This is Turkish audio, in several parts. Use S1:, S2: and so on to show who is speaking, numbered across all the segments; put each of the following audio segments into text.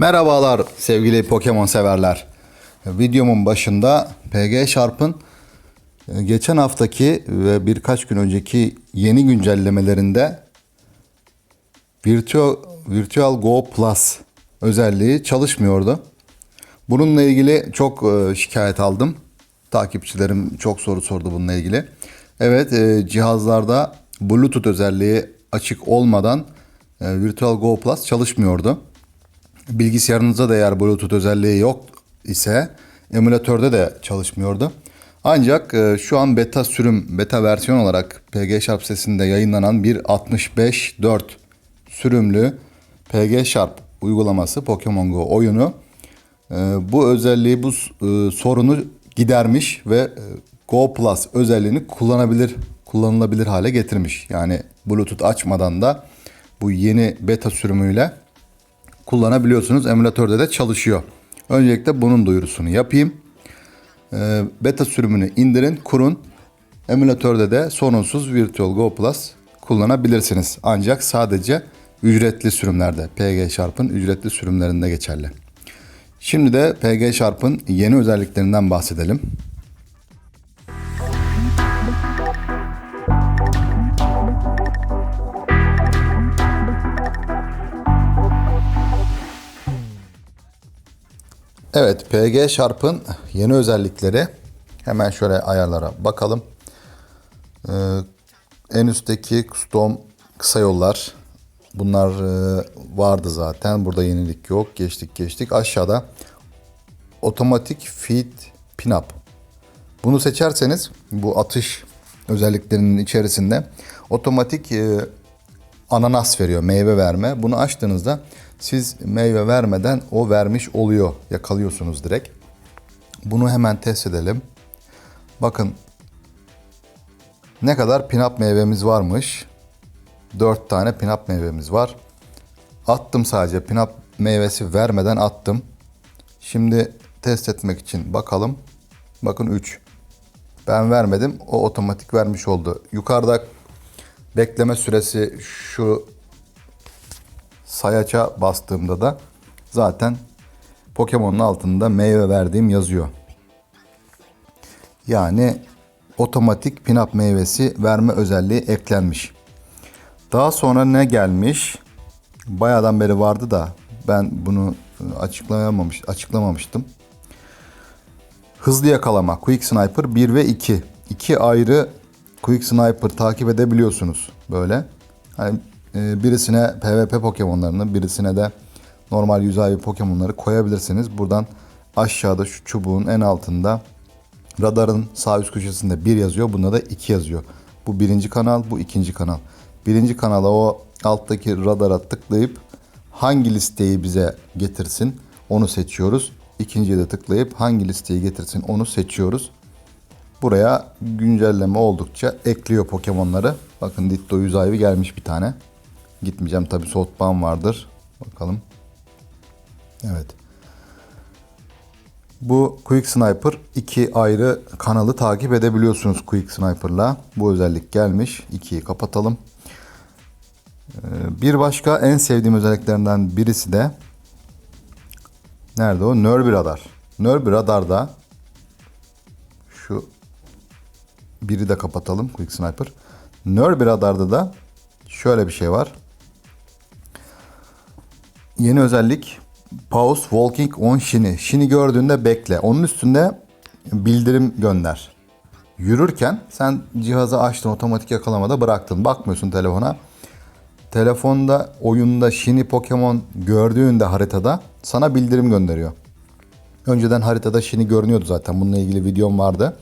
S1: Merhabalar sevgili Pokemon severler. Videomun başında PG Sharp'ın e, geçen haftaki ve birkaç gün önceki yeni güncellemelerinde Virtual, Virtual Go Plus özelliği çalışmıyordu. Bununla ilgili çok e, şikayet aldım. Takipçilerim çok soru sordu bununla ilgili. Evet e, cihazlarda Bluetooth özelliği açık olmadan Virtual Go Plus çalışmıyordu. Bilgisayarınızda da eğer Bluetooth özelliği yok ise emülatörde de çalışmıyordu. Ancak e, şu an beta sürüm, beta versiyon olarak PG Sharp sitesinde yayınlanan bir 65.4 sürümlü PG Sharp uygulaması Pokemon Go oyunu e, bu özelliği, bu e, sorunu gidermiş ve e, Go Plus özelliğini kullanabilir, kullanılabilir hale getirmiş. Yani Bluetooth açmadan da bu yeni beta sürümüyle kullanabiliyorsunuz. Emülatörde de çalışıyor. Öncelikle bunun duyurusunu yapayım. Ee, beta sürümünü indirin, kurun. Emülatörde de sorunsuz Virtual Go Plus kullanabilirsiniz. Ancak sadece ücretli sürümlerde, PG Sharp'ın ücretli sürümlerinde geçerli. Şimdi de PG Sharp'ın yeni özelliklerinden bahsedelim. Evet, PG Sharp'ın yeni özellikleri. Hemen şöyle ayarlara bakalım. Ee, en üstteki custom kısa yollar. Bunlar e, vardı zaten. Burada yenilik yok. Geçtik geçtik. Aşağıda otomatik feed pinup. Bunu seçerseniz bu atış özelliklerinin içerisinde otomatik e, ananas veriyor, meyve verme. Bunu açtığınızda siz meyve vermeden o vermiş oluyor. Yakalıyorsunuz direkt. Bunu hemen test edelim. Bakın ne kadar pinap meyvemiz varmış. 4 tane pinap meyvemiz var. Attım sadece pinap meyvesi vermeden attım. Şimdi test etmek için bakalım. Bakın 3. Ben vermedim. O otomatik vermiş oldu. Yukarıda bekleme süresi şu sayaça bastığımda da zaten Pokemon'un altında meyve verdiğim yazıyor. Yani otomatik pinap meyvesi verme özelliği eklenmiş. Daha sonra ne gelmiş? Bayağıdan beri vardı da ben bunu açıklayamamış, açıklamamıştım. Hızlı yakalama Quick Sniper 1 ve 2. İki ayrı Quick Sniper takip edebiliyorsunuz böyle. Hani e, birisine PvP Pokemon'larını, birisine de normal yüzavi Pokemon'ları koyabilirsiniz. Buradan aşağıda şu çubuğun en altında radarın sağ üst köşesinde 1 yazıyor. Bunda da 2 yazıyor. Bu birinci kanal, bu ikinci kanal. Birinci kanala o alttaki radara tıklayıp hangi listeyi bize getirsin onu seçiyoruz. İkinciye de tıklayıp hangi listeyi getirsin onu seçiyoruz. Buraya güncelleme oldukça ekliyor Pokemon'ları. Bakın Ditto 100 ayvi gelmiş bir tane. Gitmeyeceğim tabi soğutmam vardır. Bakalım. Evet. Bu Quick Sniper iki ayrı kanalı takip edebiliyorsunuz Quick Sniper'la. Bu özellik gelmiş. İkiyi kapatalım. Ee, Bir başka en sevdiğim özelliklerinden birisi de nerede o? Nerby Radar. Nerby Radar'da şu biri de kapatalım Quick Sniper. Nerby Radar'da da şöyle bir şey var. Yeni özellik Pause Walking on Shini. Shini gördüğünde bekle. Onun üstünde bildirim gönder. Yürürken sen cihazı açtın otomatik yakalamada bıraktın. Bakmıyorsun telefona. Telefonda oyunda Shini Pokemon gördüğünde haritada sana bildirim gönderiyor. Önceden haritada Shini görünüyordu zaten. Bununla ilgili videom vardı.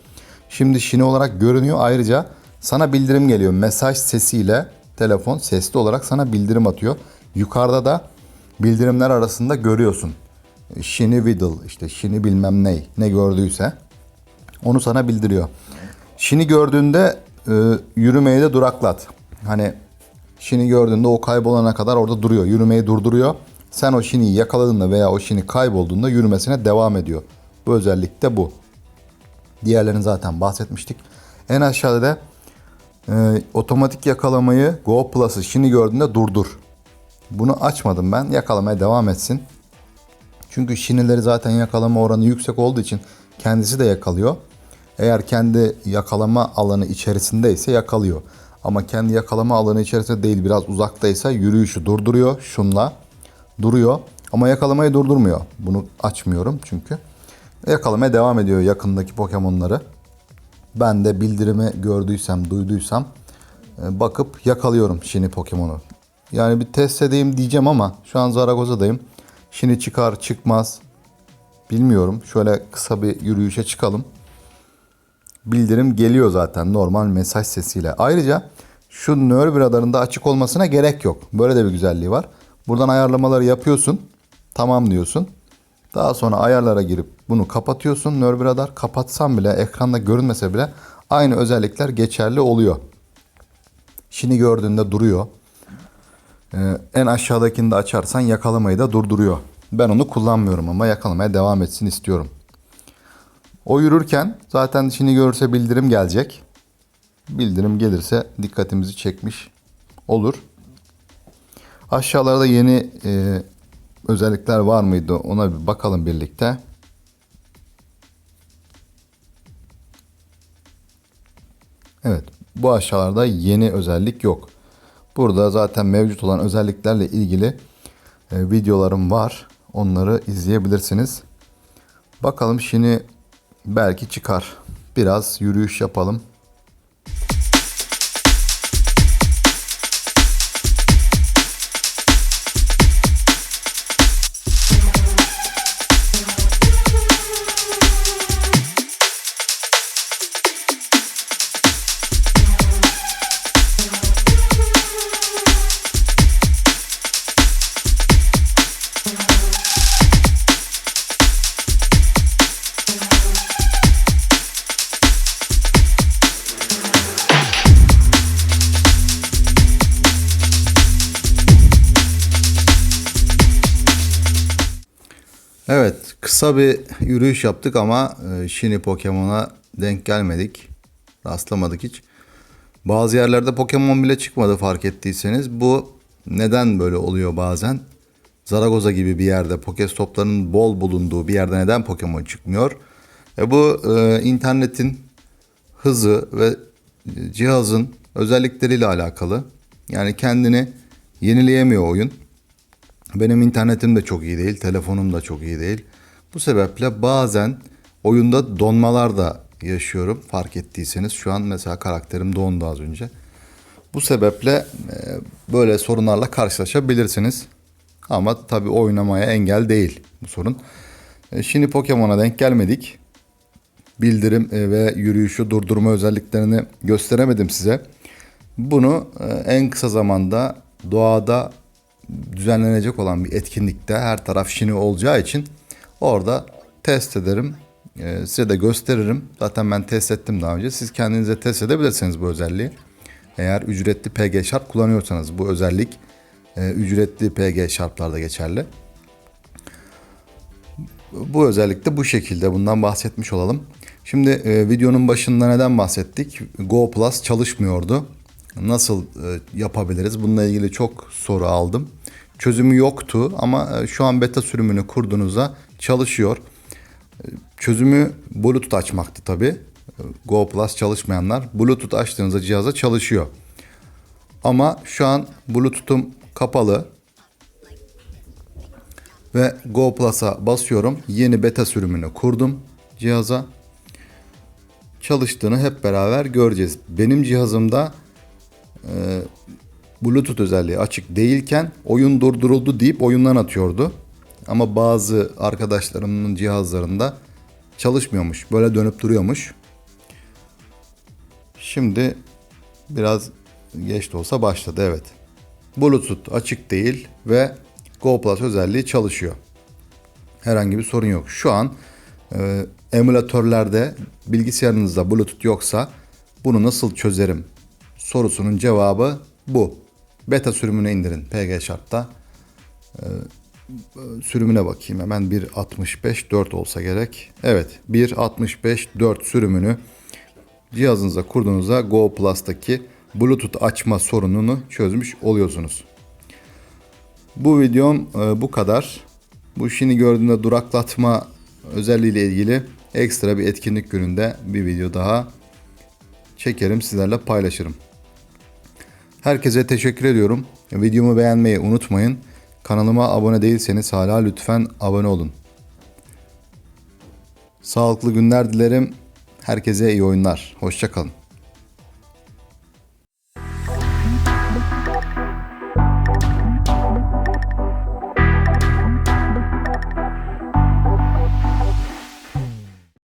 S1: Şimdi Shini olarak görünüyor. Ayrıca sana bildirim geliyor. Mesaj sesiyle telefon sesli olarak sana bildirim atıyor. Yukarıda da bildirimler arasında görüyorsun. Shini Whittle işte Shini bilmem ne ne gördüyse onu sana bildiriyor. Shini gördüğünde e, yürümeyi de duraklat. Hani Shini gördüğünde o kaybolana kadar orada duruyor. Yürümeyi durduruyor. Sen o Shini'yi yakaladığında veya o Shini kaybolduğunda yürümesine devam ediyor. Bu özellik de bu. Diğerlerini zaten bahsetmiştik. En aşağıda da e, otomatik yakalamayı Go Plus'ı Shini gördüğünde durdur. Bunu açmadım ben. Yakalamaya devam etsin. Çünkü şinileri zaten yakalama oranı yüksek olduğu için kendisi de yakalıyor. Eğer kendi yakalama alanı içerisindeyse yakalıyor. Ama kendi yakalama alanı içerisinde değil biraz uzaktaysa yürüyüşü durduruyor şunla. Duruyor ama yakalamayı durdurmuyor. Bunu açmıyorum çünkü. Yakalamaya devam ediyor yakındaki Pokemon'ları. Ben de bildirimi gördüysem, duyduysam e, bakıp yakalıyorum Şini Pokemon'u. Yani bir test edeyim diyeceğim ama şu an Zaragoza'dayım. Şini çıkar çıkmaz bilmiyorum. Şöyle kısa bir yürüyüşe çıkalım. Bildirim geliyor zaten normal mesaj sesiyle. Ayrıca şu Nerve radarında açık olmasına gerek yok. Böyle de bir güzelliği var. Buradan ayarlamaları yapıyorsun. Tamam diyorsun. Daha sonra ayarlara girip bunu kapatıyorsun. Nerve radar kapatsam bile ekranda görünmese bile aynı özellikler geçerli oluyor. Şimdi gördüğünde duruyor. Ee, en aşağıdakini de açarsan yakalamayı da durduruyor. Ben onu kullanmıyorum ama yakalamaya devam etsin istiyorum. O yürürken zaten şimdi görürse bildirim gelecek. Bildirim gelirse dikkatimizi çekmiş olur. Aşağılarda yeni e, özellikler var mıydı ona bir bakalım birlikte. Evet bu aşağılarda yeni özellik yok. Burada zaten mevcut olan özelliklerle ilgili e, videolarım var. Onları izleyebilirsiniz. Bakalım şimdi belki çıkar. Biraz yürüyüş yapalım. Evet, kısa bir yürüyüş yaptık ama e, Shiny Pokemon'a denk gelmedik. Rastlamadık hiç. Bazı yerlerde Pokemon bile çıkmadı fark ettiyseniz. Bu neden böyle oluyor bazen? Zaragoza gibi bir yerde Pokestop'ların bol bulunduğu bir yerde neden Pokemon çıkmıyor? E bu e, internetin hızı ve cihazın özellikleriyle alakalı. Yani kendini yenileyemiyor oyun. Benim internetim de çok iyi değil, telefonum da çok iyi değil. Bu sebeple bazen oyunda donmalar da yaşıyorum. Fark ettiyseniz şu an mesela karakterim dondu az önce. Bu sebeple e, böyle sorunlarla karşılaşabilirsiniz. Ama tabii oynamaya engel değil bu sorun. E, Şimdi Pokemon'a denk gelmedik. Bildirim e, ve yürüyüşü durdurma özelliklerini gösteremedim size. Bunu en kısa zamanda doğada düzenlenecek olan bir etkinlikte her taraf şini olacağı için orada test ederim. Ee, size de gösteririm. Zaten ben test ettim daha önce. Siz kendinize test edebilirsiniz bu özelliği. Eğer ücretli PG şart kullanıyorsanız bu özellik e, ücretli PG şartlarda geçerli. Bu özellik de bu şekilde bundan bahsetmiş olalım. Şimdi e, videonun başında neden bahsettik? Go Plus çalışmıyordu. Nasıl e, yapabiliriz? Bununla ilgili çok soru aldım. Çözümü yoktu ama e, şu an beta sürümünü kurduğunuzda çalışıyor. E, çözümü Bluetooth açmaktı tabi. Go Plus çalışmayanlar Bluetooth açtığınızda cihaza çalışıyor. Ama şu an Bluetooth'um kapalı. Ve Go Plus'a basıyorum. Yeni beta sürümünü kurdum cihaza. Çalıştığını hep beraber göreceğiz. Benim cihazımda e, Bluetooth özelliği açık değilken oyun durduruldu deyip oyundan atıyordu. Ama bazı arkadaşlarımın cihazlarında çalışmıyormuş. Böyle dönüp duruyormuş. Şimdi biraz geç de olsa başladı evet. Bluetooth açık değil ve Go Plus özelliği çalışıyor. Herhangi bir sorun yok. Şu an e, emülatörlerde bilgisayarınızda Bluetooth yoksa bunu nasıl çözerim sorusunun cevabı bu. Beta sürümüne indirin PG şartta. Ee, sürümüne bakayım hemen 1.65.4 olsa gerek. Evet 1.65.4 sürümünü cihazınıza kurduğunuzda Go Plus'taki Bluetooth açma sorununu çözmüş oluyorsunuz. Bu videom e, bu kadar. Bu Shin'i gördüğümde duraklatma özelliğiyle ilgili ekstra bir etkinlik gününde bir video daha çekerim sizlerle paylaşırım. Herkese teşekkür ediyorum. Videomu beğenmeyi unutmayın. Kanalıma abone değilseniz hala lütfen abone olun. Sağlıklı günler dilerim. Herkese iyi oyunlar. Hoşçakalın.